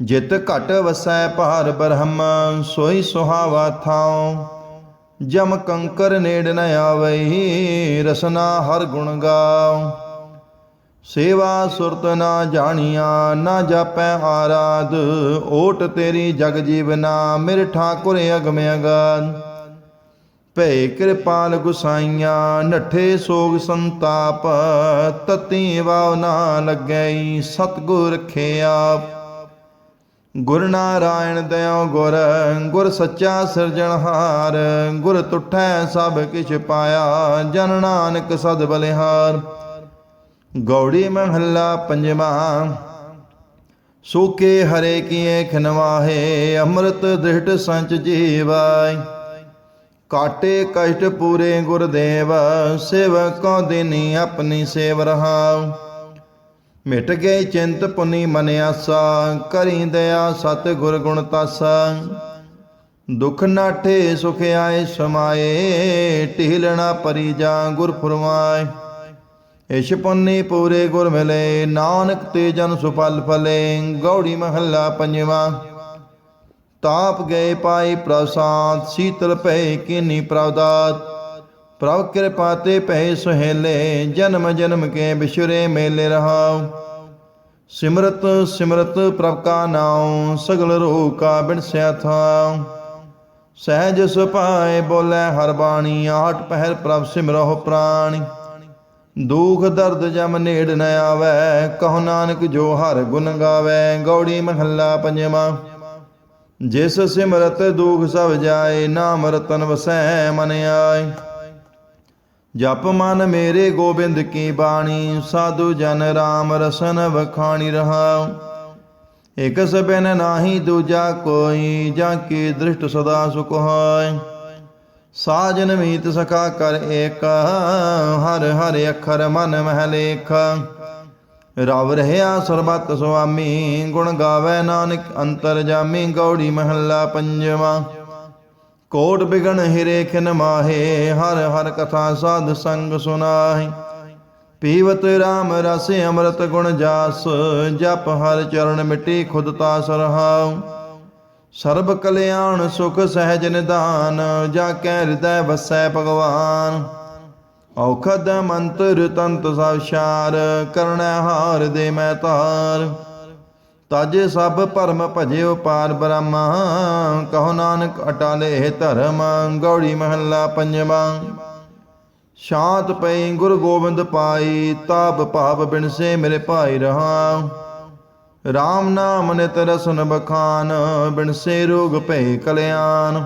ਜਿਤ ਘਟ ਵਸੈ ਭਾਰ ਬ੍ਰਹਮ, ਸੋਈ ਸੁਹਾਵਾ ਥਾਉ। ਜਮ ਕੰਕਰ ਨੇੜ ਨ ਆਵਈ, ਰਸਨਾ ਹਰ ਗੁਣ ਗਾਉ। ਸੇਵਾ ਸੁਰਤ ਨਾ ਜਾਣੀਆਂ, ਨਾ ਜਾਪੈ ਆਰਾਧ। ਓਟ ਤੇਰੀ ਜਗ ਜੀਵਨਾ ਮੇਰੇ ਠਾਕੁਰ ਅਗਮ ਅਗਾਨ ਭੈ ਕਿਰਪਾਲ ਗੁਸਾਈਆਂ, ਨਠੇ ਸੋਗ ਸੰਤਾਪ। ਤਤੀ ਵਾਵ ਨਾ ਲੱਗੈ, ਸਤਗੁਰ ਰਖੇ ਆਪ। ਗੁਰ ਨਾਰਾਇਣ ਦਇਓ ਗੁਰ ਗੁਰ ਸੱਚਾ ਸਿਰਜਣਹਾਰ ਗੁਰ ਤੁਠੈ ਸਭ ਕਿਛ ਪਾਇਆ, ਜਨ ਨਾਨਕ ਸਦ ਬਲਿਹਾਰ। ਗੌੜੀ ਮਹੱਲਾ ਪੰਜਵਾ, ਸੂਕੇ ਹਰੇ ਕੀਏ ਖਨਵਾਹੇ, ਅੰਮ੍ਰਿਤ ਦ੍ਰਿਸ਼ਟ ਸੰਚ ਜੀਵਾਈ ਕਾਟੇ ਕਸ਼ਟ ਪੂਰੇ ਗੁਰਦੇਵ, ਸੇਵਕੋ ਦਿਨੀ ਆਪਣੀ ਸੇਵ ਰਹਾਉ। ਮਿਟ ਗਏ ਚਿੰਤ ਪੁਨੀ ਮਨ ਆਸਾ, ਕਰੀ ਦਇਆ ਸਤ ਗੁਰ ਗੁਣ ਤਾਸਾ। ਦੁਖ ਨਾਠੇ ਸੁਖ ਆਏ ਸਮਾਏ ਢੀਲਣਾ ਪਰੀ ਜਾ ਗੁਰ ਫਰਮਾਏ। ਇਸ਼ ਪੁੰਨੀ ਪੂਰੇ ਗੁਰ ਮਿਲੇ, ਨਾਨਕ ਤੇ ਜਨ ਸੁਫਲ ਫਲੇ, ਗੌੜੀ ਮਹੱਲਾ ਪੰਜਵਾ। ਤਾਪ ਗਏ ਪਾਈ ਪ੍ਰਸਾਦ, ਸੀਤਲ ਪਏ ਕਿਨੀ ਪ੍ਰਵਦਾਤ ਪ੍ਰਭ ਕਿਰਪਾ ਤੇ ਪੈ ਸੁਹੇਲੇ, ਜਨਮ ਜਨਮ ਕੇ ਬਿਸ਼ੁਰੇ ਮੇਲੇ ਰਹਾਉ। ਸਿਮਰਤ ਸਿਮਰਤ ਪ੍ਰਭ ਕਾ ਨਾਉ, ਸਗਲ ਰੋਗ ਕਾ ਬਿਨਸਿਆ ਥਾਉ। ਸਹਿਜ ਸੁਪਾਏ ਬੋਲੇ ਹਰ ਬਾਣੀ, ਆਠ ਪਹਿਰ ਪ੍ਰਭ ਸਿਮਰਹੁ ਪ੍ਰਾਣੀ। ਦੁਖ ਦਰਦ ਜਮ ਨੇੜ ਨ ਆਵੈ, ਕਹੋ ਨਾਨਕ ਜੋ ਹਰ ਗੁਣ ਗਾਵੇ, ਗੌੜੀ ਮਹੱਲਾ ਪੰਜਵਾ। ਜਿਸ ਸਿਮਰਤ ਦੁਖ ਸਭ ਜਾਏ, ਨਾਮ ਰਤਨ ਵਸੈ ਮਨ ਆਏ। ਜਪ ਮਨ ਮੇਰੇ ਗੋਬਿੰਦ ਕੀ ਬਾਣੀ, ਸਾਧੂ ਜਨ ਰਾਮ ਰਸਨ ਵਖਾਣੀ ਰਹਾਉ। ਇਕ ਸਬਨ ਨਾਹੀ ਦੂਜਾ ਕੋਈ, ਜਾਂ ਕੀ ਦ੍ਰਿਸ਼ਟ ਸਦਾ ਸੁਖ ਹੋਇ। ਸਾਜਨ ਮੀਤ ਸਖਾ ਕਰ ਏਕ, ਹਰ ਹਰ ਅਖਰ ਮਨ ਮਹਿ ਲੇਖ। ਰਵ ਰਹਿਆ ਸਰਬਤ ਸੁਆਮੀ, ਗੁਣ ਗਾਵੇ ਨਾਨਕ ਅੰਤਰ ਜਾਮੀ, ਗੌੜੀ ਮਹੱਲਾ ਪੰਜਵਾ। ਕੋਟ ਬਿਗਣ ਹਿਰੇ ਖਿਨ ਮਾਹੇ, ਹਰ ਹਰ ਕਥਾ ਸਾਧ ਸੰਗ ਸੁਨਾਹੀ। ਪੀਵਤ RAM ਰਸ ਅੰਮ੍ਰਿਤ ਗੁਣ ਜਾਸ, ਜਪ ਹਰ ਚਰਨ ਮਿਟੀ ਖੁਦ ਤਾ ਰਹਾਉ ਸਰਬ ਕਲਿਆਣ ਸੁਖ ਸਹਿਜ ਨਿਦਾਨ, ਜਾ ਕੈ ਹਿਰਦੈ ਵਸੈ ਭਗਵਾਨ। ਔਖਦ ਮੰਤਰ ਤੰਤ ਸਭ ਸ਼ਾਰ ਕਰਣੈ ਹਾਰ ਦੇ ਮੈਂ ਤਾਰ। ਤਾਜੇ ਸਭ ਭਰਮ ਭਜਿਓ ਪਾਰ ਬ੍ਰਹਮ, ਕਹੋ ਨਾਨਕ ਅਟਾਲੇ ਧਰਮ, ਗੌੜੀ ਮਹੱਲਾ ਪੰਜਵਾ। ਸ਼ਾਂਤ ਪਈ ਗੁਰ ਗੋਬਿੰਦ ਪਾਈ, ਤਾਪ ਭਾਵ ਬਿਨਸੇ ਮੇਰੇ ਭਾਈ ਰਹਾ RAM ਨਾਮ ਨਿਤ ਰਸਨ ਬਖਾਨ ਬਿਨਸੇ ਰੋਗ ਭੈ ਕਲਿਆਣ।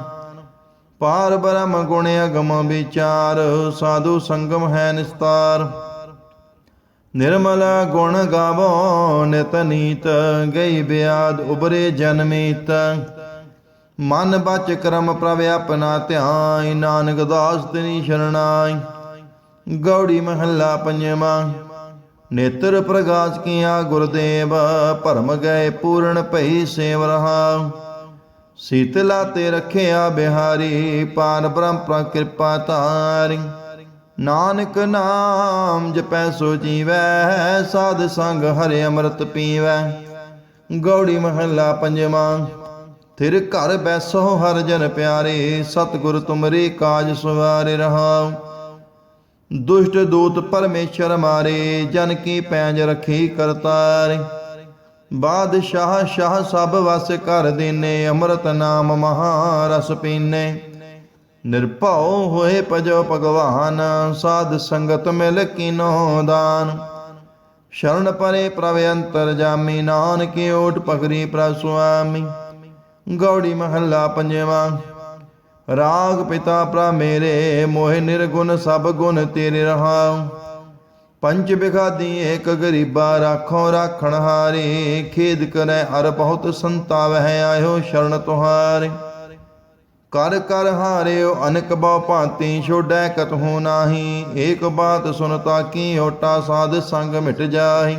ਪਾਰ ਬ੍ਰਹਮ ਗੁਣ ਅਗਮ ਵਿਚਾਰ, ਸਾਧੂ ਸੰਗਮ ਹੈ ਨਿਸਤਾਰ। ਨਿਰਮਲ ਗੁਣ ਗਾਵੋ, ਨਿਤ ਨੀਤ ਗਈ ਬਿਆਦ ਉਬਰੇ ਜਨਮੀਤ ਮਨ ਬਚ ਕਰਮ ਪ੍ਰਭ ਆਪਣਾ ਧਿਆਨ, ਨਾਨਕ ਦਾਸ ਤੇਰੀ ਸ਼ਰਣਾਈ। ਗੌੜੀ ਮਹੱਲਾ ਪੰਜਵਾ, ਨੇਤਰ ਪ੍ਰਗਾਸ ਕੀਆ ਗੁਰਦੇਵ, ਭਰਮ ਗਏ ਪੂਰਨ ਭਈ ਸੇਵ ਰਹਾ। ਸੀਤਲਾ ਤੇ ਰਖਿਆ ਬਿਹਾਰੀ ਪਾਰ ਬ੍ਰਹਮ ਕਿਰਪਾ ਤਾਰੀ ਨਾਨਕ ਨਾਮ ਜਪੈ ਸੋ ਜੀਵੈ, ਸਾਧ ਸੰਗ ਹਰਿ ਅੰਮ੍ਰਿਤ ਪੀਵੈ। ਗੌੜੀ ਮਹੱਲਾ ਪੰਜਵਾਂ, ਥਿਰ ਘਰ ਬੈਸੋ ਹਰ ਜਨ ਪਿਆਰੇ, ਸਤਿਗੁਰ ਤੁਮਰੇ ਕਾਜ ਸਵਾਰੇ ਰਹਾਉ ਦੁਸ਼ਟ ਦੂਤ ਪਰਮੇਸ਼ਰ ਮਾਰੇ, ਜਨ ਕੀ ਪੈਂਜ ਰਖੀ ਕਰਤਾਰੇ। ਬਾਦਸ਼ਾਹ, ਸ਼ਾਹ ਸਭ ਵਸ ਕਰ ਦੇਨੇ, ਅੰਮ੍ਰਿਤ ਨਾਮ ਮਹਾ ਰਸ ਪੀਨੇ। ਨਿਰਭਉ ਹੋਏ ਭਜੋ ਭਗਵਾਨ, ਸਾਧ ਸੰਗਤ ਮਿਲ ਕੀਨੋ ਦਾਨ। ਸ਼ਰਨ ਪਰੇ ਪ੍ਰਭ ਅੰਤਰ ਜਾਮੀ, ਨਾਨਕ ਓਟ ਪਗਰੀ ਪ੍ਰਭ ਸੁਆਮੀ। ਗੌੜੀ ਮਹੱਲਾ ਪੰਜਵਾ, ਰਾਗ ਪਿਤਾ ਪ੍ਰਭ ਮੇਰੇ, ਮੋਹਿ ਨਿਰਗੁਣ ਸਭ ਗੁਣ ਤੇਰੇ ਰਹਾਉ। ਪੰਜ ਬਿਗਾਦੀ ਏਕ ਗਰੀਬਾ, ਰਾਖੋ ਰਾਖਣ ਹਾਰੇ, ਖੇਦ ਕਰੈ ਅਰ ਬਹੁਤ ਸੰਤਾਵ ਆਇਓ ਸ਼ਰਨ ਤੁਹਾਰੇ। ਕਰ ਕਰ ਹਾਰਿਓ, ਅਨਕ ਬਹੁ ਭਾਂਤੀ ਛੋੜੈ ਕਤਹੂ ਨਾਹੀ। ਏਕ ਬਾਤ ਸੁਨਤਾ ਕੀ ਓਟਾ ਸਾਧ ਸੰਗ ਮਿਟ ਜਾਹੀ।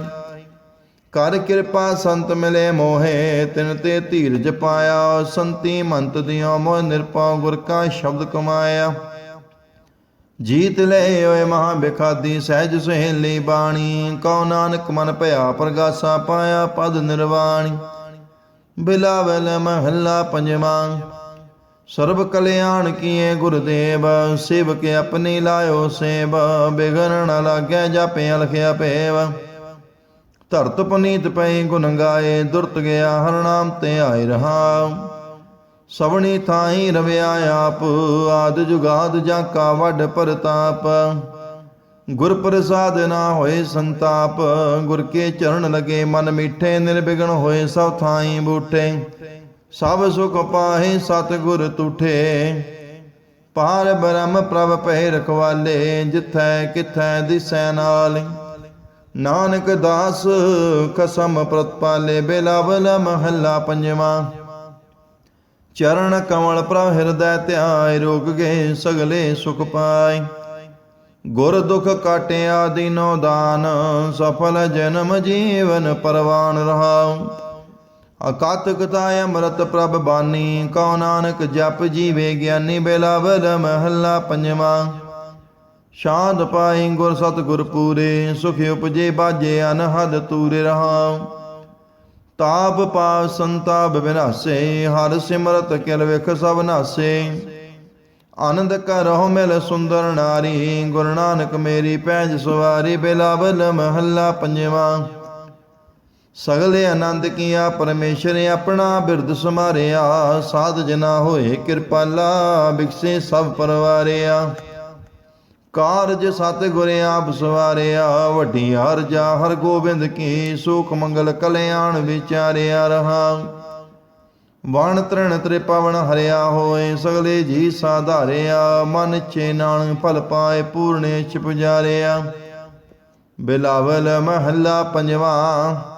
ਕਰ ਕਿਰਪਾ ਸੰਤ ਮਿਲੇ ਮੋਹੇ, ਤਿਨ ਤੇ ਧੀਰਜ ਪਾਇਆ। ਸੰਤੀ ਮੰਤ ਦਿਓ ਮੋਹ ਨਿਰਪਉ ਗੁਰ ਕਾ ਸ਼ਬਦ ਕਮਾਇਆ। ਜੀਤ ਲੈ ਓਏ ਮਹਾ ਬਿਖਾਦੀ, ਸਹਿਜ ਸੁਹੇਲੀ ਬਾਣੀ। ਕਉ ਨਾਨਕ ਮਨ ਭਇਆ ਪ੍ਰਗਾਸਾ ਪਾਇਆ ਪਦ ਨਿਰਵਾਣੀ। ਬਿਲਾਵਲ ਮਹੱਲਾ ਪੰਜਵਾਂ। ਸਰਬ ਕਲਿਆਣ ਕੀਏ ਗੁਰਦੇਵ ਸੇਵਕ ਆਪਣੀ ਲਾਇਓ ਸੇਵ, ਬਿਗਨ ਨ ਲਾਗੈ ਜਾਪੇ ਲਖਿਆ ਭੇਵ ਧਰਤ ਪਨੀਤ ਪਈ ਗੁਣ ਗਾਏ, ਦੁਰਤ ਗਿਆ ਹਰ ਨਾਮ ਤੇ ਆਇ ਰਹਾ ਸਵਣੀ ਥਾਈ ਰਵਿਆ ਆਪ, ਆਦ ਜੁਗਾਦ ਜਾਂ ਕਾ ਵੱਡ ਪਰਤਾਪ। ਗੁਰ ਪ੍ਰਸਾਦ ਨਾ ਹੋਏ ਸੰਤਾਪ, ਗੁਰ ਕੇ ਚਰਨ ਲਗੇ ਮਨ ਮਿੱਠੇ ਨਿਰਬਿਗਨ ਹੋਏ ਸਭ ਥਾਈ ਬੂਠੇ। ਸਭ ਸੁਖ ਪਾਹੇ ਸਤ ਗੁਰ ਤੁਠੇ। ਪਾਰ ਬ੍ਰਹਮ ਪ੍ਰਭ ਪਹਿ ਰਖਵਾਲੇ ਜਿਥੈ ਕਿਥੈ ਦਿਸੈ ਨਾਲ। ਨਾਨਕ ਦਾਸ ਕਸਮ ਪ੍ਰਤਪਾਲੇ ਬਿਲਾਵਲ ਮਹੱਲਾ ਪੰਜਵਾਂ। ਚਰਨ ਕਮਲ ਪ੍ਰਭ ਹਿਰਦੈ ਧਿਆਇ ਰੋਗ ਗਏ ਸਗਲੇ ਸੁਖ ਪਾਈ ਗੁਰ ਦੁਖ ਕਾਟਿਆ ਦੀਨੋ ਦਾਨ, ਸਫਲ ਜਨਮ ਜੀਵਨ ਪਰਵਾਨ ਰਹਾਉ। ਅਕਾਤਕਤਾ ਅੰਮ੍ਰਿਤ ਪ੍ਰਭ ਬਾਨੀ, ਕਉ ਨਾਨਕ ਜਪ ਜੀਵੇ ਗਿਆਨੀ ਬਿਲਾਵਲ ਮਹੱਲਾ ਪੰਜਵਾਂ। ਸ਼ਾਂਤ ਪਾਈ ਗੁਰ ਸਤ ਗੁਰ ਪੂਰੇ, ਸੁਖ ਉਪਜੇ ਬਾਜੇ ਅਨਹਦ ਤੂਰੇ ਰਹਾਉ। ਤਾਪ ਪਾਪ ਸੰਤਾਪ ਬਿਨਾਸੇ, ਹਰ ਸਿਮਰਤ ਕਿਲ ਵਿਖ ਸਭ ਨਾਸੇ। ਆਨੰਦ ਕਰਹੁ ਮਿਲ ਸੁੰਦਰ ਨਾਰੀ, ਗੁਰੂ ਨਾਨਕ ਮੇਰੀ ਪੈਜ ਸਵਾਰੀ ਬਿਲਾਵਲ ਮਹੱਲਾ ਪੰਜਵਾਂ। ਸਗਲੇ ਆਨੰਦ ਕੀਆ, ਪਰਮੇਸ਼ਰ ਆਪਣਾ ਬਿਰਦ ਸਮਾਰਿਆ ਸਾਧ ਜਨਾ ਹੋਏ ਕਿਰਪਾਲਾ, ਬਿਕਸੇ ਸਭ ਪਰਵਾਰਿਆ। ਕਾਰਜ ਸਤ ਗੁਰ ਆਪ ਸਵਾਰਿਆ, ਵੱਡੀ ਹਰਜਾ ਹਰ ਗੋਬਿੰਦ ਕੀ, ਸੁਖ ਮੰਗਲ ਕਲਿਆਣ ਵਿਚਾਰਿਆ ਰਹਾ। ਵਣ ਤ੍ਰਿਣ ਤ੍ਰਿਪਵਨ ਹਰਿਆ ਹੋਏ, ਸਗਲੇ ਜੀ ਸਾਧਾਰਿਆ। ਮਨ ਚੇ ਨਾਨ ਫਲ ਪਾਏ, ਪੂਰਨੇ ਚ ਬਿਲਾਵਲ ਮਹੱਲਾ ਪੰਜਵਾਂ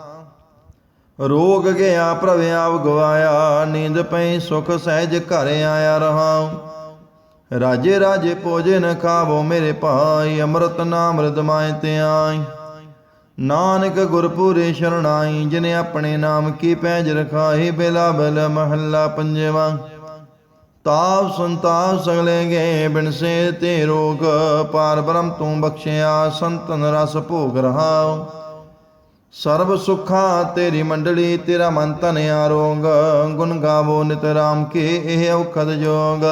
ਰੋਗ ਗਿਆ ਪ੍ਰਭ ਗਵਾਇਆ, ਨੀਂਦ ਪਈ, ਸੁਖ ਸਹਿਜ ਘਰ ਆਇਆ ਰਹਾ ਰਾਜੇ ਰਾਜੇ ਭੋਜਨ ਖਾਵੋ ਮੇਰੇ ਭਾਈ, ਅੰਮ੍ਰਿਤ ਨਾਮ ਰਦਮਾਇ ਤੇ ਆਈ। ਨਾਨਕ ਗੁਰਪੂਰੇ ਸ਼ਰਣਾਈ, ਜਿਨੇ ਆਪਣੇ ਨਾਮ ਕੀ ਪੈਜ ਰਖਾਹੀ ਬੇਲਾ ਬਲ ਮਹੱਲਾ ਪੰਜਵਾ। ਤਾਪ ਸੰਤਾਪ ਸਗਲੇ ਗਏ, ਬਿਨ ਤੇ ਰੋਗ, ਪਾਰ ਬ੍ਰਹਮ ਤੂੰ ਬਖਸ਼ਿਆ, ਸੰਤਨ ਰਸ ਭੋਗ ਰਹਾਉ। ਸਰਬ ਸੁਖਾ ਤੇਰੀ ਮੰਡਲੀ, ਤੇਰਾ ਮਨ ਤਨ ਆਰੋਗ। ਗੁਣ ਗਾਵੋ ਨਿਤ ਰਾਮ ਕੇ, ਇਹ ਔਖਦ ਜੋਗ।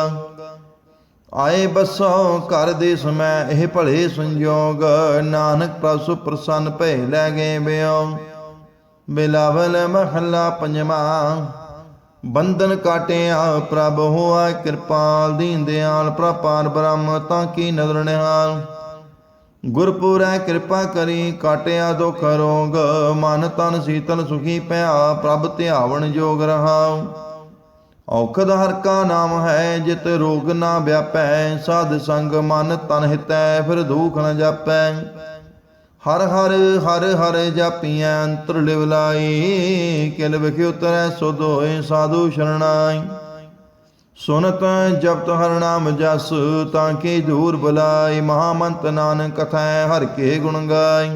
ਆਏ ਬਸੋ ਘਰ ਦੇ ਸਮੈ, ਇਹ ਭਲੇ ਸੰਜੋਗ। ਨਾਨਕ ਪ੍ਰਸੁ ਪ੍ਰਸੰਨ ਭੈ ਲੈ ਗਏ ਬਿਓ ਬਿਲਾਵਲ ਮਹੱਲਾ ਪੰਜਵਾਂ, ਬੰਧਨ ਕਾਟਿਆ ਪ੍ਰਭ ਹੋਆ ਕਿਰਪਾਲ ਦੀਨ ਦਿਆਲ ਪ੍ਰਪਾਰ ਬ੍ਰਹਮ ਤਾਂ ਕੀ ਨਦਰ ਨਿਹਾਲ। ਗੁਰਪੁਰੈ ਕਿਰਪਾ ਕਰੀ, ਕਾਟਿਆ ਦੁਖ ਰੋਗ, ਮਨ ਤਨ ਸੀਤਲ ਸੁਖੀ ਪਿਆ, ਪ੍ਰਭ ਧਿਆਵਣ ਜੋਗ ਰਹਾਉ। ਔਖਦ ਹਰ ਕਾ ਨਾਮ ਹੈ, ਜਿਤ ਰੋਗ ਨਾ ਵਿਆਪੈ, ਸਾਧ ਸੰਗ ਮਨ ਤਨ ਹਿਤੈ, ਫਿਰ ਦੁਖ ਨ ਜਾਪੈ। ਹਰ ਹਰ ਹਰ ਹਰ ਜਾਪੀਐ, ਅੰਤਰ ਲਿਵਲਾਈ ਕਿਲ ਵਿਖ ਉਤਰੈ ਸੁਧ ਹੋਏ ਸਾਧੂ ਸ਼ਰਣਾਈ। ਸੁਨਤ ਜਪਤ ਹਰ ਨਾਮ ਜਸ, ਤਾਂ ਕੀ ਦੂਰ ਬੁਲਾਈ, ਮਹਾਮੰਤ ਨਾਨਕ ਕਥੈ ਹਰ ਕੇ ਗੁਣ ਗਾਈ।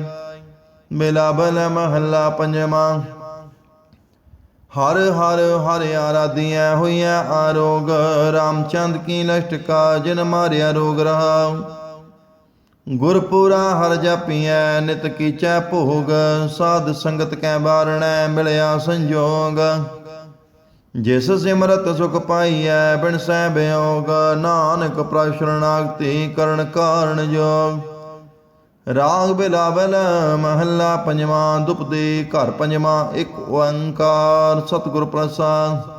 ਬਿਲਾਬਲ ਮਹੱਲਾ ਪੰਜਵਾਂ। ਹਰ ਹਰ ਹਰ ਆਰਾਧੀਐ ਹੋਈਐ ਆਰੋਗ, ਰਾਮਚੰਦ ਕੀ ਲਸ਼ਟ ਕਾ ਜਿਨ ਮਾਰਿਆ ਰੋਗ ਰਹਾ ਗੁਰਪੁਰਾ ਹਰ ਜਾਪੀਐ, ਨਿਤ ਕੀਚੈ ਭੋਗ, ਸਾਧ ਸੰਗਤ ਕੈ ਬਾਰਣੈ ਮਿਲਿਆ ਸੰਜੋਗ। ਜਿਸ ਸਿਮਰਤ ਸੁਖ ਪਾਈਐ, ਬਿਨ ਸਹਿ ਬਿਯੋਗ ਨਾਨਕ ਪ੍ਰਸ਼ਰਣਾਗਤੀ ਕਰਨ ਕਾਰਣ ਜੋਗ। ਰਾਗ ਬਿਲਾਵਲ ਮਹੱਲਾ ਪੰਜਵਾਂ ਦੁਪਦੇ ਘਰ ਪੰਜਵਾਂ, ਇੱਕ ਓੰਕਾਰ ਸਤਿਗੁਰ ਪ੍ਰਸਾਦ।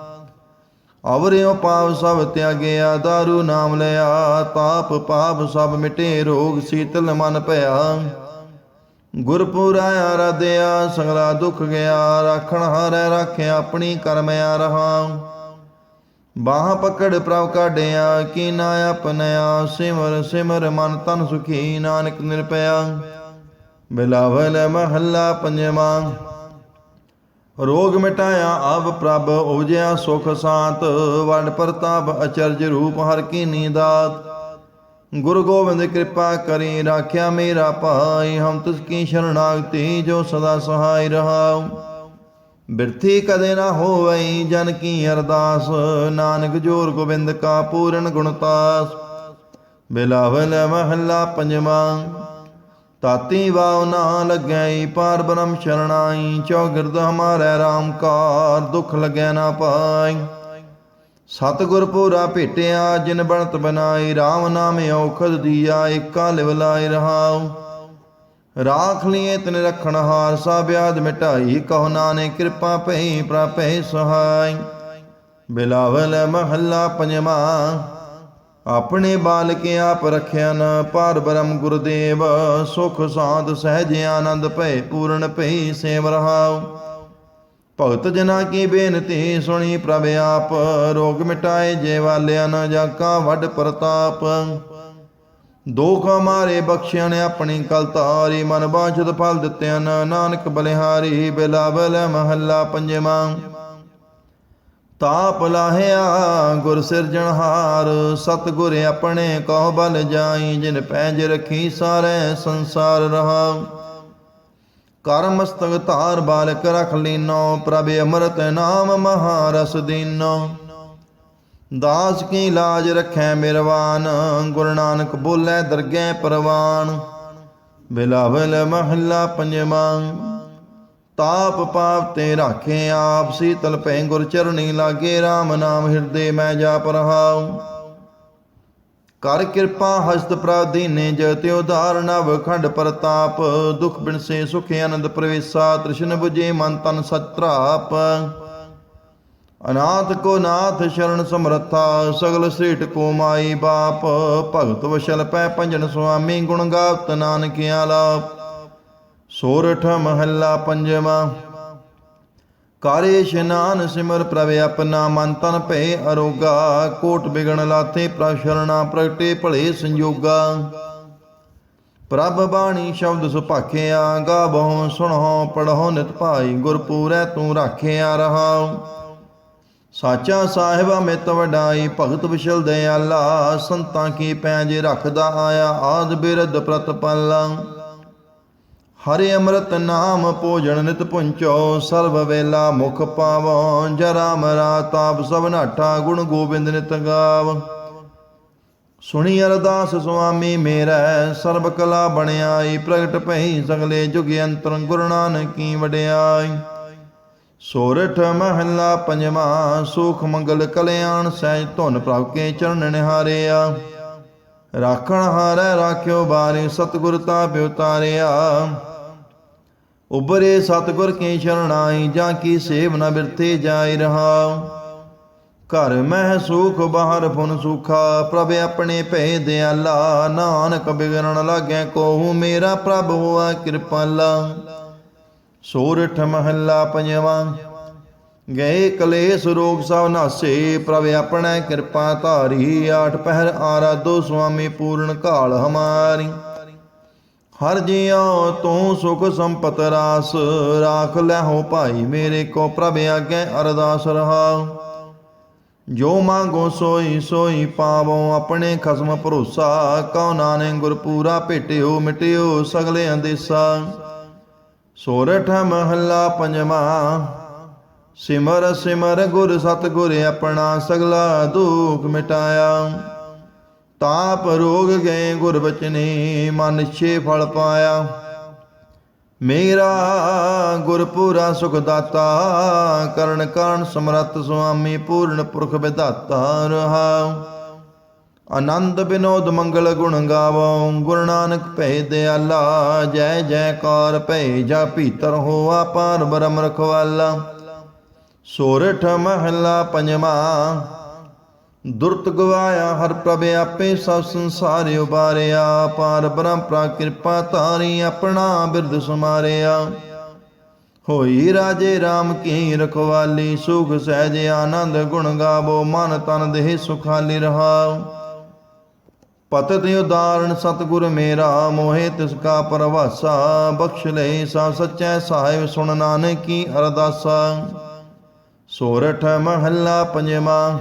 ਅਵਰਿਓ ਪਾਪ ਸਭ ਤਿਆਗਿਆ ਦਾਰੂ ਨਾਮ ਲਿਆ, ਤਾਪ ਪਾਪ ਸਭ ਮਿਟੇ, ਰੋਗ ਸੀਤਲ ਮਨ ਭਇਆ ਗੁਰਪੁਰਾ ਆਰਾਧਿਆ, ਸੰਗਲਾ ਦੁਖ ਗਿਆ, ਰਾਖਣ ਹਾਰੈ ਰਾਖਿਆ ਆਪਣੀ ਕਰਮ ਆ ਰਹਾ ਬਾਹ ਪਕੜ ਪ੍ਰਭ ਕਾਢਿਆ ਕੀ ਨਾ ਆਪਨਿਆ, ਸਿਮਰ ਸਿਮਰ ਮਨ ਤਨ ਸੁਖੀ, ਨਾਨਕ ਨਿਰਪਇਆ ਬਿਲਾਵਲ ਮਹੱਲਾ ਪੰਜਵਾਂ। ਰੋਗ ਮਿਟਾਇਆ ਅਬ ਪ੍ਰਭ, ਉਪਜਿਆ ਸੁਖ ਸਾਤ। ਵੰਡ ਪ੍ਰਤਾਪ ਅਚਰਜ ਰੂਪ ਹਰ ਕੀ ਨੀਦਾਤ ਗੁਰੂ ਗੋਬਿੰਦ ਕਿਰਪਾ ਕਰੀ ਰਾਖਿਆ ਮੇਰਾ ਭਾਈ, ਹਮ ਤਿਸ ਕੀ ਸ਼ਰਣਾਗਤੀ ਜੋ ਸਦਾ ਸਹਾਈ ਰਹਾਉ। ਬਿਰਥੀ ਕਦੇ ਨਾ ਹੋਵਈ ਜਨ ਕੀ ਅਰਦਾਸ, ਨਾਨਕ ਜੋਰ ਗੋਬਿੰਦ ਕਾ ਪੂਰਨ ਗੁਣਤਾਸ ਬਿਲਾਵਲ ਮਹੱਲਾ ਪੰਜਵਾਂ, ਤਾਤੀ ਵਾਉ ਨਾ ਲੱਗੈ ਪਾਰ ਬ੍ਰਹਮ ਸ਼ਰਣਾਈ, ਚੌਗਿਰਦ ਹਮਾਰੇ RAM ਕਾਰ, ਦੁਖ ਲੱਗੈ ਨਾ ਪਾਈ। ਸਤਿਗੁਰ ਪੂਰਾ ਭੇਟਿਆ, ਜਿਨ ਬਣਤ ਬਨਾਈ RAM ਨਾਮ ਔਖਦ ਦੀਆ, ਏਕਾ ਲਿਵ ਲਾਇ ਰਹਾਉ। ਰਾਖ ਲਿਏ ਤਨ ਰਖਣ ਹਾਰ ਸਾ ਬਿਆਦ ਮਿਟਾਈ, ਕਹੋ ਨਾਨਕ ਕਿਰਪਾ ਭਈ ਪ੍ਰਾਪੈ ਸਹਾਈ। ਬਿਲਾਵਲ ਮਹੱਲਾ ਪੰਜਵਾਂ, ਆਪਣੇ ਬਾਲਕ ਆਪ ਰਖਿਆ ਨ ਪਾਰ ਬ੍ਰਹਮ ਗੁਰਦੇਵ, ਸੁਖ ਸਾਧ ਸਹਿਜ ਆਨੰਦ ਭੈ ਪੂਰਨ ਭਈ ਸੇਵ ਰਹਾਉ। ਭਗਤ ਜਨਾ ਕੀ ਬੇਨਤੀ ਸੁਣੀ ਪ੍ਰਭ ਆਪ, ਰੋਗ ਮਿਟਾਏ ਜੇ ਵਾਲਿਆਂ ਨ ਜਾ ਵੱਡ ਪ੍ਰਤਾਪ। ਦੋਖ ਮਾਰੇ ਬਖਸ਼ਿਆ ਨੇ ਆਪਣੀ ਕਲ ਤਾਰੀ, ਮਨ ਬਾਝਤ ਫਲ ਦਿੱਤਿਆਂ ਨਾਨਕ ਬਲਿਹਾਰੀ, ਬਿਲਾਵਲ ਮਹੱਲਾ ਪੰਜਵਾਂ। ਤਾਪ ਲਾਹਿਆ ਗੁਰ ਸਿਰਜਣਹਾਰ, ਸਤਿਗੁਰ ਆਪਣੇ ਕਉ ਬਲ ਜਾਈ, ਜਿਨ ਪੈਜ ਰਖੀ ਸਾਰੇ ਸੰਸਾਰ ਰਹਾ। ਕਰ ਮਸਤਕ ਧਾਰ ਬਾਲਕ ਰਖ ਲੀਨੋ, ਪ੍ਰਭ ਅੰਮ੍ਰਿਤ ਨਾਮ ਮਹਾਰਸ ਦੀਨੋ। ਦਾਸ ਕੀ ਲਾਜ ਰਖੈ ਮਿਰਵਾਨ, ਗੁਰੂ ਨਾਨਕ ਬੋਲੇ ਦਰਗਹਿ ਪਰਵਾਨ। ਬਿਲਾਵਲ ਮਹੱਲਾ ਪੰਜਵਾਂ, ਤਾਪ ਪਾਪ ਤੇ ਰਾਖੇ ਆਪ ਸੀਤਲ ਪੈ ਗੁਰ ਚਰਣੀ ਲਾਗੇ RAM ਨਾਮ ਹਿਰਦੇ ਮੈਂ ਜਾਪ ਰਹਾਉ। ਕਰ ਕਿਰਪਾ ਹਸਤ ਪ੍ਰਾਦੀਨੇ ਜਤਿ ਉਧਾਰ ਨਵ ਖੰਡ ਪ੍ਰਤਾਪ, ਦੁਖ ਬਿਨਸੇ ਸੁਖ ਆਨੰਦ ਪ੍ਰਵੇਸਾ, ਤ੍ਰਿਸ਼ਨ 부ਜੇ ਮਨ ਤਨ ਸਤਰਾਪ। ਅਨਾਥ ਕੋ ਨਾਥ ਸ਼ਰਨ ਸਮਰੱਥਾ, ਸਗਲ ਸ੍ਰੀਟ ਕੋ ਮਾਈ ਬਾਪ। ਭਗਤ ਵਸ਼ਲ ਪੈ ਪੰਜਨ ਸੁਆਮੀ, ਗੁਣ ਗਾਵਤ ਨਾਨਕ ਆਲਾਪ ਸੋਰਠ ਮਹੱਲਾ ਪੰਜਵਾਂ। ਕਾਰੇ ਇਸ਼ਨਾਨ ਸਿਮਰ ਪ੍ਰਭ ਆਪਣਾ ਮਨ ਤਨ ਭੈ ਅਰੋਗਾ। ਕੋਟ ਬਿਗਣ ਲਾਥੇ ਪ੍ਰਸ਼ਰਣਾ ਪ੍ਰਗਟੇ ਭਲੇ ਸੰਜੋਗਾ। ਪ੍ਰਭ ਬਾਣੀ ਸ਼ਬਦ ਸੁਭਾਖਿਆ ਗਾਵਹੁ, ਸੁਣਹੁ, ਪੜਹੁ, ਨਿਤ ਭਾਈ, ਗੁਰਪੂਰੈ ਤੂੰ ਰਾਖਿਆ ਰਹਾਉ। ਸਾਚਾ ਸਾਹਿਬ ਮਿਤ ਵਡਾਈ, ਭਗਤ ਵਿਸ਼ਲ ਦਿਆਲਾ, ਸੰਤਾਂ ਕੀ ਪੈਜ ਰੱਖਦਾ ਆਇਆ, ਆਦ ਬਿਰਧ ਪ੍ਰਤਪਾਲਾ। ਹਰਿ ਅੰਮ੍ਰਿਤ ਨਾਮ ਭੋਜਨ ਨਿਤ ਪੁੰਚੋ, ਸਰਬ ਵੇਲਾ ਮੁਖ ਪਾਵੋ ਜਰਾ ਮਰਾ ਤਾਪ ਸਭ ਨਾਠਾ, ਗੁਣ ਗੋਬਿੰਦ ਨਿਤ ਗਾਵ। ਸੁਣੀ ਅਰਦਾਸ ਸੁਆਮੀ ਮੇਰਾ, ਸਰਬ ਕਲਾ ਬਣਿਆਈ, ਪ੍ਰਗਟ ਭਈ ਸਗਲੇ ਜੁਗ ਅੰਤਰ ਗੁਰੂ ਨਾਨਕੀ ਵਡਿਆਈ। ਸੋਰਠ ਮਹੱਲਾ ਪੰਜਵਾਂ, ਸੁਖ ਮੰਗਲ ਕਲਿਆਣ ਸਹਿਜ ਧੁਨ ਪ੍ਰਭ ਕੇ ਚਰਨ ਨਿਹਾਰਿਆ। ਰਾਖਣ ਹਾਰੈ, ਰਾਖਿਓ ਬਾਰੇ ਸਤਿਗੁਰ ਤਾਪ ਉਤਾਰਿਆ ਉਬਰੇ ਸਤਿਗੁਰ ਕੀ ਸ਼ਰਣਾਈ ਜਾਂ ਕੀ ਸੇਵ ਨ ਬਿਰਥੇ ਜਾਇ ਰਹਾ। ਘਰ ਮਹਿ ਸੁਖ, ਬਾਹਰ ਫੁਨ ਸੁਖਾ, ਪ੍ਰਭ ਆਪਣੇ ਭੈ ਦਿਆਲਾ। ਨਾਨਕ ਬਿਗੜਨ ਲਾਗੈ ਕੋਹੂ ਮੇਰਾ ਪ੍ਰਭ ਹੋਆ ਕਿਰਪਾਲਾ। ਸੋਰਠ ਮਹੱਲਾ ਪੰਜਵਾਂ, ਗਏ ਕਲੇਸ਼ ਰੋਗ ਸਭ ਨਾਸੇ, ਪ੍ਰਭ ਆਪਣਾ ਕਿਰਪਾ ਧਾਰੀ। ਆਠ ਪਹਿਰ ਆਰਾਧੋ, ਸੁਆਮੀ ਪੂਰਨ ਕਾਲ ਹਮਾਰੀ। ਹਰ ਜਿਉ ਤੂੰ ਸੁਖ ਸੰਪਤ ਰਾਸ, ਰਾਖ ਲੈ ਹੋ ਭਾਈ ਮੇਰੇ ਕੋ ਪ੍ਰਭ ਆਗੇ ਅਰਦਾਸ ਰਹਾ। ਜੋ ਮੰਗੋ ਸੋਈ ਸੋਈ ਪਾਵੋ ਆਪਣੇ ਖਸਮ ਭਰੋਸਾ, ਕਉ ਨਾਨਕ ਗੁਰ ਪੂਰਾ ਭੇਟਿਓ ਮਿਟਿਓ ਸਗਲੇ ਅੰਦੇਸਾ। ਸੋਰਠ ਮਹੱਲਾ ਪੰਜਵਾਂ, ਸਿਮਰ ਸਿਮਰ ਗੁਰ ਸਤਿਗੁਰ ਆਪਣਾ ਸਗਲਾ ਦੁਖ ਮਿਟਾਇਆ। ਤਾਪ ਰੋਗ ਗਏ ਗੁਰ ਬਚਨੇ, ਮਨ ਛੇ ਫਲ ਪਾਇਆ। ਮੇਰਾ ਗੁਰ ਪੂਰਾ ਸੁਖ ਦਾਤਾ ਕਰਨ ਕਾਣ ਸਮਰੱਥ ਸੁਆਮੀ ਪੂਰਨ ਪੁਰਖ ਵਿਧਾਤਾ ਰਹਾ। ਆਨੰਦ ਬਿਨੋਦ ਮੰਗਲ ਗੁਣ ਗਾਵੋ ਗੁਰੂ ਨਾਨਕ ਭੈ ਦਿਆਲਾ, ਜੈ ਜੈਕਾਰ ਭੈ ਜਾ ਭੀਤਰ ਹੋਆ ਪਾਰ ਬ੍ਰਹਮ ਰਖਵਾਲਾ। ਸੋਰਠ ਮਹੱਲਾ ਪੰਜਵਾਂ ਦੁਰਤ ਗਵਾਇਆ, ਹਰ ਪ੍ਰਭ ਆਪੇ ਸਭ ਸੰਸਾਰ ਉਬਾਰਿਆ। ਪਾਰ ਬ੍ਰਹਮ ਪ੍ਰਾ ਕਿਰਪਾ ਤਾਰੀ ਆਪਣਾ ਬਿਰਦ ਸਮਾਰਿਆ। ਹੋਈ ਰਾਜੇ RAM ਕੀ ਰਖਵਾਲੀ, ਸੁਖ ਸਹਿਜ ਆਨੰਦ ਗੁਣ ਗਾਵੋ, ਮਨ ਤਨ ਦੇਹ ਸੁਖਾਲੀ ਰਹਾਉ ਪਤਿਤ ਉਦਾਹਰਣ, ਸਤਿਗੁਰ ਮੇਰਾ, ਮੋਹਿ ਤਿਸ ਕਾ ਪਰਵਾਸਾ। ਬਖਸ਼ ਲੈ ਸਾ ਸਚੈ ਸਾਹਿਬ, ਸੁਣ ਨਾਨਕੀ ਅਰਦਾਸਾ। ਸੋਰਠ ਮਹੱਲਾ ਪੰਜਵਾ।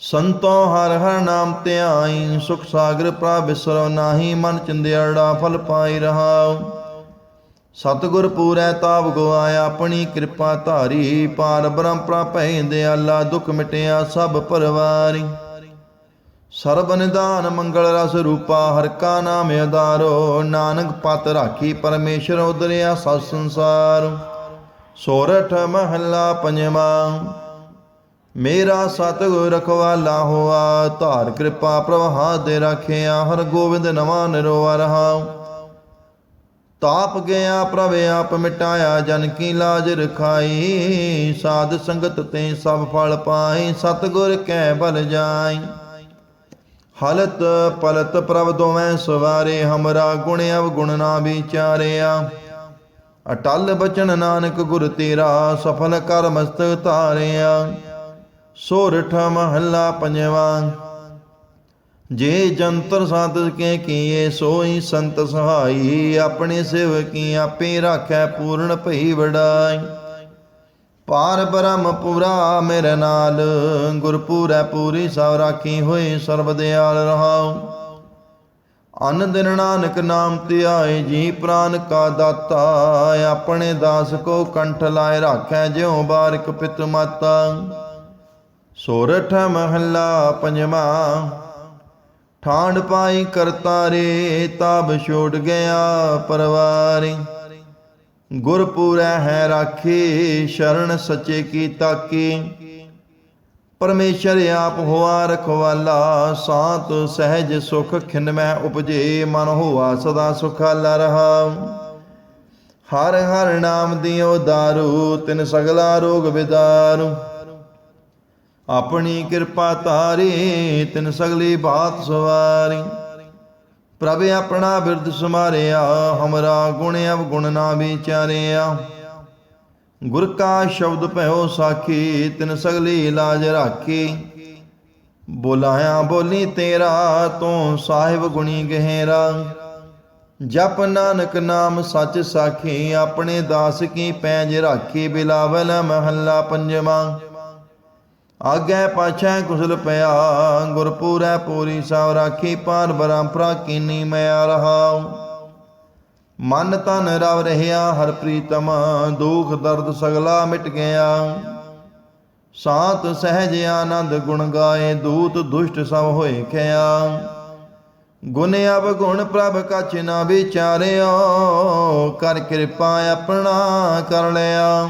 ਸੰਤੋਂ ਹਰ ਹਰ ਨਾਮ ਧਿਆਈ, ਸੁਖ ਸਾਗਰ ਪ੍ਰਭ ਬਿਸਰੋ ਨਾਹੀ, ਮਨ ਚਿੰਦਿਆੜਾ ਫਲ ਪਾਈ ਰਹਾਉ। ਸਤਿਗੁਰ ਪੂਰੈ ਤਾਪ ਗਵਾਇਆ ਆਪਣੀ ਕਿਰਪਾ ਧਾਰੀ, ਪਾਰ ਬ੍ਰਹਮ ਪ੍ਰਾਪੈ ਦਿਆਲਾ, ਦੁਖ ਮਿਟਿਆ ਸਭ ਪਰਵਾਰੀ। ਸਰਬ ਨਿਦਾਨ ਮੰਗਲ ਰਸ ਰੂਪਾ, ਹਰ ਕਾ ਨਾਮ ਆਧਾਰੋ, ਨਾਨਕ ਪਤ ਰਾਖੀ ਪਰਮੇਸ਼ਰ ਉਦਰਿਆ ਸਤ ਸੰਸਾਰ। ਸੋਰਠ ਮਹੱਲਾ ਪੰਜਵਾਂ। ਮੇਰਾ ਸਤਿਗੁਰ ਰਖਵਾਲਾ ਹੋਆ, ਧਾਰ ਕਿਰਪਾ ਪ੍ਰਵਾਹ ਦੇ ਰੱਖਿਆ, ਹਰ ਗੋਬਿੰਦ ਨਵਾਂ ਨਿਰੋਆ ਰਹਾ। ਤਾਪ ਗਿਆ ਪ੍ਰਭ, ਆਪ ਮਿਟਾਇਆ, ਜਨ ਕੀ ਲਾਜ ਰਖਾਈ। ਸਾਧ ਸੰਗਤ ਤੇ ਸਭ ਫਲ ਪਾਈ, ਸਤਿਗੁਰ ਕੈ ਬਲ ਜਾਈ। ਹਲਤ ਪਲਤ ਪ੍ਰਭ ਦੋਵੇਂ ਸਵਾਰੇ, ਹਮਰਾ ਗੁਣ ਅਵਗੁਣ ਨਾ ਵਿਚਾਰਿਆ। ਅਟਲ ਬਚਨ ਨਾਨਕ ਗੁਰ ਤੇਰਾ, ਸਫਲ ਕਰ ਮਸਤ ਤਾਰਿਆ ਧਾਰਿਆ ਸੋਰਠ ਮਹੱਲਾ ਪੰਜਵਾ। ਜੇ ਜੰਤਰ ਸਾਧਕ ਕੇ ਕੀਏ ਸੋਈ ਸੰਤ ਸਹਾਈ। ਆਪਣੇ ਸੇਵਕੀ ਆਪੇ ਰਾਖੈ ਪੂਰਨ ਭਈ ਵਡਾਈ। ਪਾਰ ਬ੍ਰਹਮ ਪੂਰਾ ਮੇਰੇ ਨਾਲ। ਗੁਰਪੂਰੈ ਪੂਰੀ ਸਭ ਰਾਖੀ ਹੋਏ ਸਰਬ ਦਿਆਲ ਰਹਾਉ। ਅਨ ਦਿਨ ਨਾਨਕ ਨਾਮ ਧਿਆਏ, ਜੀ ਪ੍ਰਾਨ ਕਾ ਦਾਤਾ। ਆਪਣੇ ਦਾਸ ਕੋ ਕੰਠ ਲਾਏ ਰਾਖੈ, ਜਿਉ ਬਾਰਿਕ ਪਿਤ ਮਾਤਾ। ਸੋਰਠ ਮਹੱਲਾ ਪੰਜਵਾ। ਠਾਂਡ ਪਾਈ ਕਰਤਾਰੇ ਤਾਬ ਛੋੜ ਗਿਆ ਪਰਵਾਰੀ। ਗੁਰਪੂਰੈ ਹੈ ਰਾਖੀ, ਸ਼ਰਨ ਸੱਚੇ ਕੀ ਤਾਕੀ। ਪਰਮੇਸ਼ਰ ਆਪ ਹੋਆ ਰਖਵਾਲਾ, ਸਾਤ ਸਹਿਜ ਸੁਖ ਖਿੰਮੈ ਉਪਜੇ, ਮਨ ਹੋਆ ਸਦਾ ਸੁਖਾਲਾ ਰਹਾ। ਹਰ ਹਰ ਨਾਮ ਦਿਓ ਦਾਰੂ, ਤਿਨ ਸਗਲਾ ਰੋਗ ਵਿਦਾਰੂ। ਆਪਣੀ ਕਿਰਪਾ ਧਾਰੀ ਤਿਨ ਸਗਲੀ ਬਾਤ ਸਵਾਰੀ। ਪ੍ਰਭ ਆਪਣਾ ਬਿਰਦ ਸਮਾਰਿਆ, ਹਮਰਾ ਗੁਣ ਅਵਗੁਣ ਨਾ ਵਿਚਾਰਿਆ। ਗੁਰ ਕਾ ਸ਼ਬਦ ਭਇਓ ਸਾਖੀ, ਤਿਨ ਸਗਲੀ ਲਾਜ ਰਾਖੀ। ਬੋਲਾਇਆ, ਬੋਲੀ ਤੇਰਾ, ਤੂੰ ਸਾਹਿਬ ਗੁਣੀ ਗਹਿਰਾ। ਜਪ ਨਾਨਕ ਨਾਮ ਸੱਚ ਸਾਖੀ, ਆਪਣੇ ਦਾਸ ਕੀ ਪੈਜ ਰਾਖੀ, ਬਿਲਾਵਲ ਮਹੱਲਾ ਪੰਜਵਾਂ। ਆਗੇ ਪਾਛੈ ਕੁਸਲ ਪਿਆ, ਗੁਰਪੂਰੈ ਪੂਰੀ ਸਭ ਰਾਖੀ ਪਾਰ ਬਰੰਪਰਾ ਕੀਨੀ ਮੈਂ ਰਹਾਉ। ਮਨ ਤਨ ਰਵ ਰਹਿਆ ਹਰ ਪ੍ਰੀਤਮ ਦੁਖ ਦਰਦ ਸਗਲਾ ਮਿਟ ਗਿਆ। ਸਾਤ ਸਹਿਜ ਆਨੰਦ ਗੁਣ ਗਾਏ, ਦੂਤ ਦੁਸ਼ਟ ਸਭ ਹੋਏ ਖਿਆ। ਗੁਣ ਅਬ ਗੁਣ ਪ੍ਰਭ ਕਛ ਨਾ ਵਿਚਾਰਿਓ ਕਰ ਕਿਰਪਾ ਆਪਣਾ ਕਰ ਲਿਆ।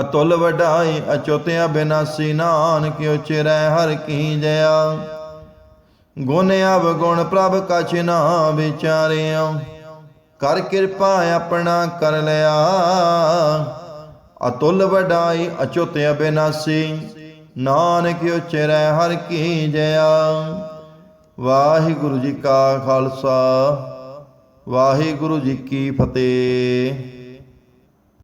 ਅਤੁਲ ਵਡਾਈ ਅਚੋਤਿਆ ਬਿਨਾਸੀ, ਨਾਨਕ ਉਚਰੈ ਹਰ ਕੀ ਜਇਆ। ਗੁਣ ਅਬ ਗੁਣ ਪ੍ਰਭ ਕਛ ਨਾ ਵਿਚਾਰਿਆ। ਕਰ ਕਿਰਪਾ ਆਪਣਾ ਕਰ ਲਿਆ। ਅਤੁਲ ਵਡਾਈ ਅਚੁੱਤ ਅਬਿਨਾਸੀ ਨਾਨਕ ਉਚਰੈ ਹਰ ਕੀ ਜਇਆ। ਵਾਹਿਗੁਰੂ ਜੀ ਕਾ ਖਾਲਸਾ, ਵਾਹਿਗੁਰੂ ਜੀ ਕੀ ਫਤਿਹ।